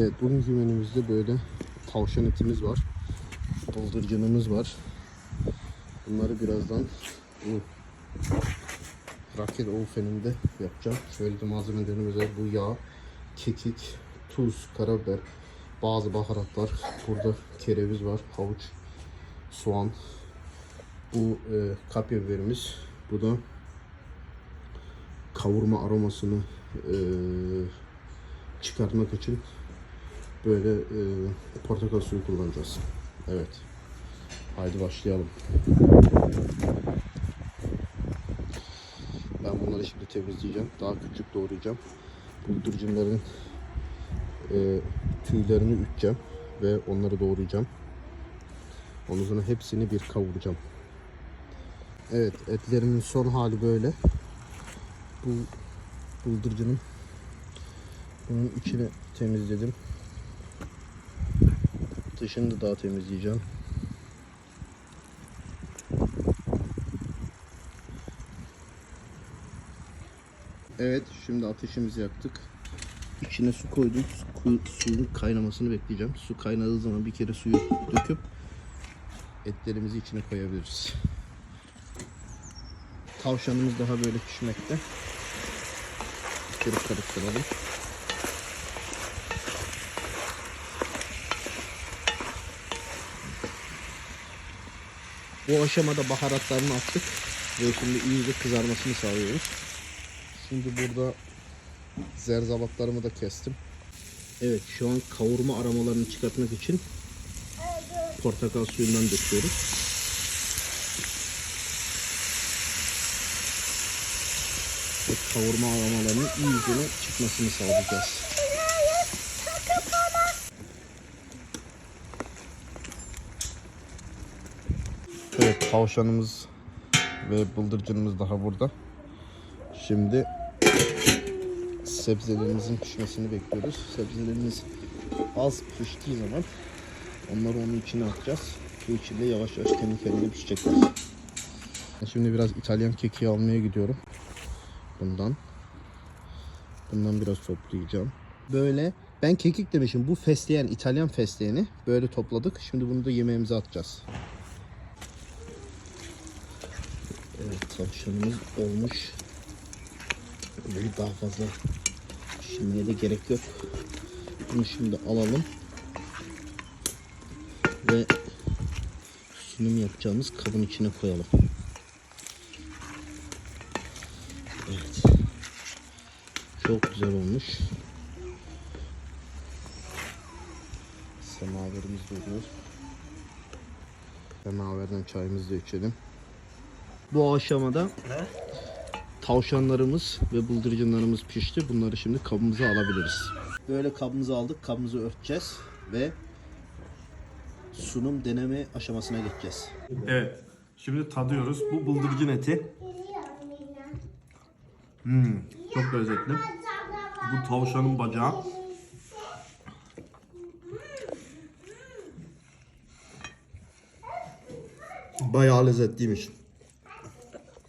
Evet bugünkü menümüzde böyle tavşan etimiz var. Bıldırcınımız var. Bunları birazdan bu raket ofeninde yapacağım. Şöyle de malzemelerimiz var. Bu yağ, kekik, tuz, karabiber, bazı baharatlar. Burada kereviz var, havuç, soğan. Bu e, kapya biberimiz. Bu da kavurma aromasını e, çıkartmak için böyle e, portakal suyu kullanacağız. Evet. Haydi başlayalım. Ben bunları şimdi temizleyeceğim. Daha küçük doğrayacağım. Buldurcunların e, tüylerini üteceğim ve onları doğrayacağım. Ondan sonra hepsini bir kavuracağım. Evet, etlerimin son hali böyle. Bu buldurcunun bunun içini temizledim. Dışını da daha temizleyeceğim. Evet, şimdi ateşimizi yaktık. İçine su koydum. Su, suyun kaynamasını bekleyeceğim. Su kaynadığı zaman bir kere suyu döküp etlerimizi içine koyabiliriz. Tavşanımız daha böyle pişmekte. Kırık karıştıralım. Bu aşamada baharatlarını attık ve şimdi iyice kızarmasını sağlıyoruz. Şimdi burada zerzavatlarımı da kestim. Evet şu an kavurma aromalarını çıkartmak için portakal suyundan döküyoruz. Ve kavurma aromalarının iyice çıkmasını sağlayacağız. Evet tavşanımız ve bıldırcınımız daha burada. Şimdi sebzelerimizin pişmesini bekliyoruz. Sebzelerimiz az piştiği zaman onları onun içine atacağız. Bu içinde yavaş yavaş kendi kendine pişecekler. Şimdi biraz İtalyan keki almaya gidiyorum. Bundan. Bundan biraz toplayacağım. Böyle ben kekik demişim. Bu fesleğen İtalyan fesleğeni böyle topladık. Şimdi bunu da yemeğimize atacağız. Tavşanımız olmuş. Böyle daha fazla şimdiye de gerek yok. Bunu şimdi alalım. Ve sunum yapacağımız kabın içine koyalım. Evet. Çok güzel olmuş. Semaverimiz duruyor. Semaverden çayımızı da içelim. Bu aşamada tavşanlarımız ve bıldırcınlarımız pişti. Bunları şimdi kabımıza alabiliriz. Böyle kabımızı aldık. Kabımızı örteceğiz ve sunum deneme aşamasına geçeceğiz. Evet. Şimdi tadıyoruz. Bu bıldırcın eti. Hmm, çok lezzetli. Bu tavşanın bacağı. Bayağı lezzetliymiş.